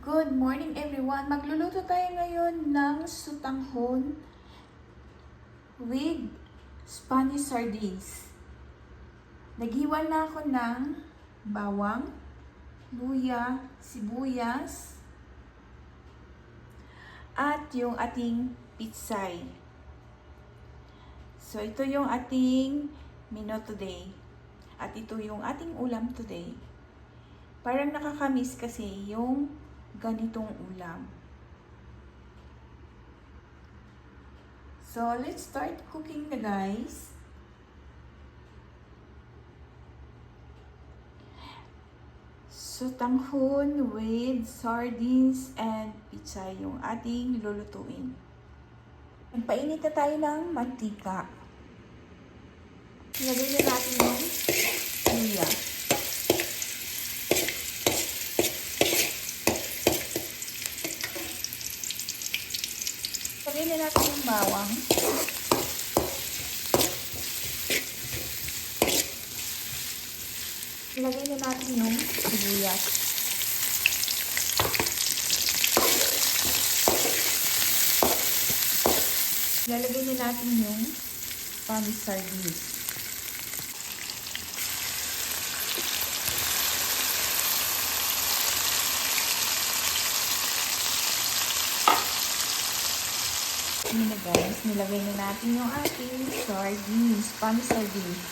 Good morning everyone! Magluluto tayo ngayon ng sutanghon with Spanish sardines. Naghiwa na ako ng bawang, luya, sibuyas, at yung ating pitsay. So ito yung ating menu today. At ito yung ating ulam today. Parang nakakamiss kasi yung ganitong ulam. So, let's start cooking na guys. So, tanghon with sardines and pizza yung ating lulutuin. Magpainit na tayo ng mantika. Ilagay na natin yung luya. Lagay na natin yung bawang. Ilagay na natin yung sibuyas. Lalagay na natin yung Spanish sardines. Yun na guys, nilagay na natin yung ating sardines, Spanish sardines.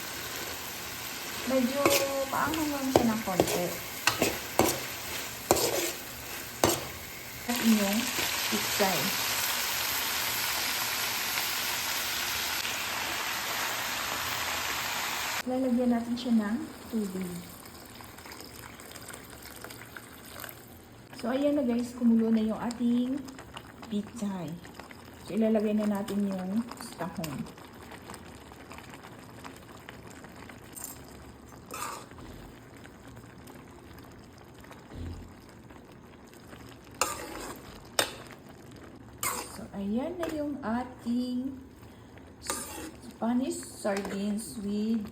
Medyo maanghang lang siya ng konti. At yung pitsay. Lalagyan natin siya ng tubig. So, ayan na guys, kumulo na yung ating pitsay. So, ilalagay na natin yung stahon. So, ayan na yung ating Spanish sardines with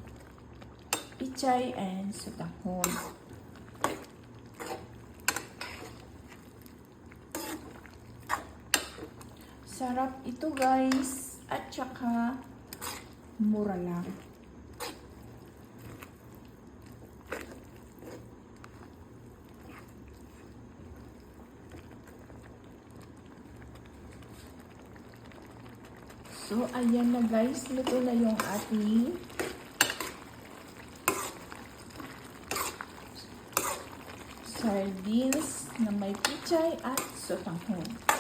pichay and sutahon. Sarap ito guys. At saka mura lang. So, ayan na guys. Luto na yung ating sardines na may pichay at sotanghon.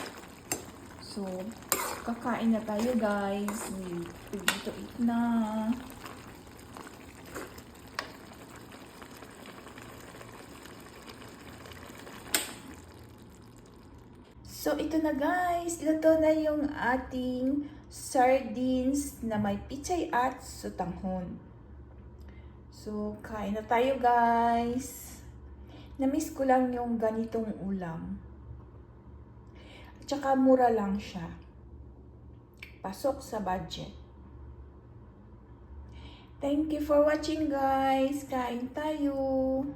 So, kakain na tayo guys. Dito eat na. So, ito na guys. Luto na yung ating sardines na may pichay at sotanghon. So, kain na tayo guys. Namiss ko lang yung ganitong ulam. At saka mura lang siya. Pasok sa budget. Thank you for watching guys. Kain tayo.